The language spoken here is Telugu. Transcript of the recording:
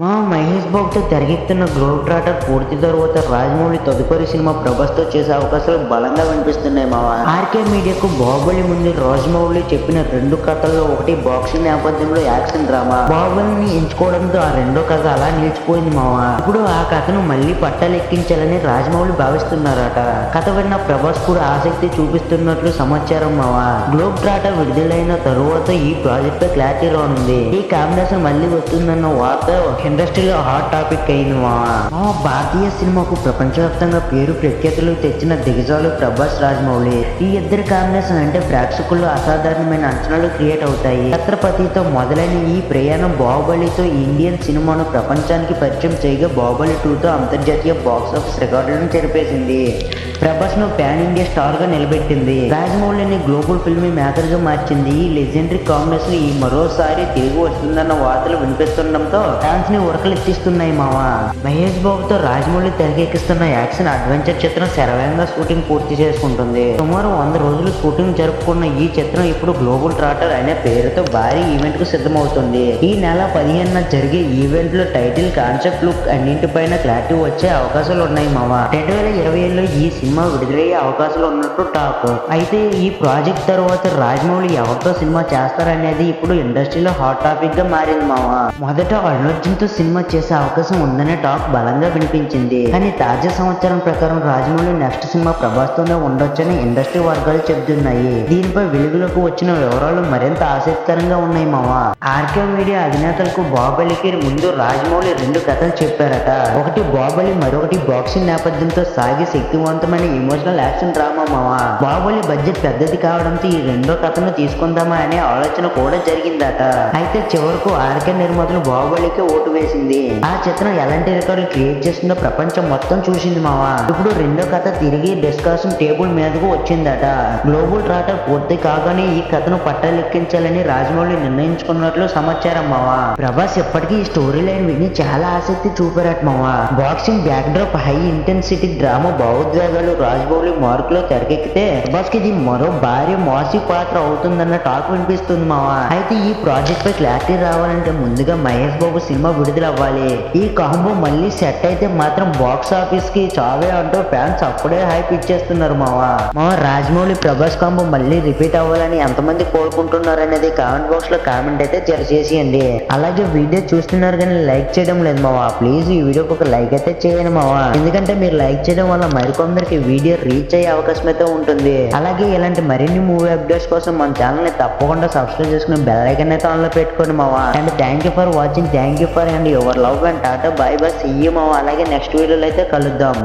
మా మహేష్ బాబుతో తెరకెక్కుతున్న గ్లోబ్ ట్రాటర్ పూర్తి తర్వాత రాజమౌళి తదుపరి సినిమా ప్రభాస్తో చేసే అవకాశాలు బలంగా వినిపిస్తున్నాయి మావా. ఆర్కే మీడియాకు బాహుబలి ముందు రాజమౌళి చెప్పిన రెండు కథల్లో ఒకటి బాక్సింగ్ నేపథ్యంలో యాక్షన్ డ్రామా. బాహుబలిని ఎంచుకోవడంతో ఆ రెండో కథ అలా నిలిచిపోయింది మావా. ఇప్పుడు ఆ కథను మళ్ళీ పట్టాలెక్కించాలని రాజమౌళి భావిస్తున్నారట. కథ విన్న ప్రభాస్ కూడా ఆసక్తి చూపిస్తున్నట్లు సమాచారం మావా. గ్లోబ్ ట్రాటర్ విడుదలైన తరువాత ఈ ప్రాజెక్ట్ పై క్లారిటీ రానుంది. ఈ కాంబినేషన్ మళ్ళీ వస్తుందన్న వార్త ఇండస్ట్రీలో హాట్ టాపిక్ అయింది మా భారతీయ సినిమాకు ప్రపంచవ్యాప్తంగా పేరు ప్రఖ్యాతులు తెచ్చిన దిగజాలు ప్రభాస్ రాజమౌళి. ఈ ఇద్దరి కాంబినేషన్ అంటే ప్రేక్షకుల్లో అసాధారణమైన అంచనాలు క్రియేట్ అవుతాయి. ఛత్రపతితో మొదలైన ఈ ప్రయాణం బాహుబలితో ఇండియన్ సినిమాను ప్రపంచానికి పరిచయం చేయగా బాహుబలి టూతో అంతర్జాతీయ బాక్స్ ఆఫీస్ రికార్డులను చెరిపేసింది ప్రభాస్ను పాన్ ఇండియా స్టార్గా నిలబెట్టింది. రాజమౌళిని గ్లోబల్ ఫిల్మ్ మేకర్గా మార్చింది. ఈ లెజెండరీ కాంబినేషన్ ఈ మరోసారి తిరిగి వస్తుందన్న వార్తలు వినిపిస్తుండటంతో ఫ్యాన్స్ని ఉరకలెత్తిస్తున్నాయి మావా. మహేష్ బాబుతో రాజమౌళి తెరకెక్కిస్తున్న యాక్షన్ అడ్వెంచర్ చిత్రం శరవేగంగా షూటింగ్ పూర్తి చేసుకుంటుంది. సుమారు వంద రోజులు షూటింగ్ జరుపుకున్న ఈ చిత్రం ఇప్పుడు గ్లోబల్ ట్రాటర్ అనే పేరుతో భారీ ఈవెంట్కు సిద్ధమవుతుంది. ఈ నెల పదిహేనున జరిగే ఈవెంట్లో టైటిల్ కాన్సెప్ట్ లుక్ అన్నింటిపైన క్లారిటీ వచ్చే అవకాశాలు ఉన్నాయి మావా. రెండు వేల ఇరవై ఏడులో ఈ సినిమా విడుదలయ్యే అవకాశాలు ఉన్నట్టు టాక్. అయితే ఈ ప్రాజెక్ట్ తర్వాత రాజమౌళి ఎవరితో సినిమా చేస్తారనేది ఇప్పుడు ఇండస్ట్రీలో హాట్ టాపిక్గా మారింది మావా. మొదట అల్లు అర్జున్తో సినిమా చేసే అవకాశం ఉందనే టాక్ బలంగా వినిపించింది. కానీ తాజా సంవత్సరం ప్రకారం రాజమౌళి నెక్స్ట్ సినిమా ప్రభాస్తోనే ఉండొచ్చని ఇండస్ట్రీ వర్గాలు చెబుతున్నాయి. దీనిపై వెలుగులోకి వచ్చిన వివరాలు మరింత ఆసక్తికరంగా ఉన్నాయి మావా. ఆర్కే మీడియా అధినేతలకు బాహుబలికి ముందు రాజమౌళి రెండు కథలు చెప్పారట. ఒకటి బాహుబలి మరొకటి బాక్సింగ్ నేపథ్యంతో సాగి శక్తివంతమైన ఎమోషనల్ యాక్షన్ డ్రామా మావా. బాహుబలి బడ్జెట్ పెద్దది కావడంతో ఈ రెండో కథను తీసుకుందామా అనే ఆలోచన కూడా జరిగిందట. అయితే చివరకు ఆర్కే నిర్మాతలు బాబలికి ఓటు వేసింది ఆ చిత్రం ఎలాంటి రికార్డులు క్రియేట్ చేసిందో ప్రపంచం మొత్తం చూసింది మావా. ఇప్పుడు రెండో కథ తిరిగి డిస్కషన్ టేబుల్ మీదకు వచ్చిందట. గ్లోబల్ ట్రాటర్ పూర్తి కాగానే ఈ కథను పట్టాలెక్కించాలని రాజమౌళి నిర్ణయించుకున్నట్లు సమాచారం మావా. ప్రభాస్ ఇప్పటికీ ఈ స్టోరీ లైన్ విని చాలా ఆసక్తి చూపారట మావా. Boxing backdrop high intensity drama భావోద్వేగాలు రాజమౌళి మార్కులో తెరకెక్కితే ప్రభాస్కి ఇది మరో భారీ మాసి పాత్ర అవుతుందన్న టాక్ వినిపిస్తుంది మావా. అయితే ఈ ప్రాజెక్ట్ పై క్లారిటీ రావాలంటే ముందుగా మహేష్ బాబు సినిమా విడుదలవ్వాలి ఈ కాంబో మళ్ళీ సెట్ అయితే మాత్రం బాక్స్ ఆఫీస్కి చావే అంటూ ఫ్యాన్స్ అప్పుడే హైప్ ఇచ్చేస్తున్నారు మావా. మా రాజమౌళి ప్రభాస్ కాంబో మళ్ళీ రిపీట్ అవ్వాలని ఎంతమంది కోరుకుంటున్నారు అనేది కామెంట్ బాక్స్లో కామెంట్ అయితే తెలియజేసేయండి అలాగే వీడియో చూస్తున్నారు కానీ లైక్ చేయడం లేదు మావా. ప్లీజ్ ఈ వీడియోకి ఒక లైక్ అయితే చేయండి మావా. ఎందుకంటే మీరు లైక్ చేయడం వల్ల మరికొందరికి వీడియో రీచ్ అయ్యే అవకాశం అయితే ఉంటుంది. అలాగే ఇలాంటి మరిన్ని మూవీ అప్డేట్స్ కోసం మన ఛానల్ని తప్పకుండా సబ్స్క్రైబ్ చేసుకుని బెల్ ఐకన్ అయితే ఆన్లో పెట్టుకోండి మావా. And thank you for watching thank you for and your love and tata bye bye CM అలాగే నెక్స్ట్ వీడియోలో అయితే కలుద్దాం.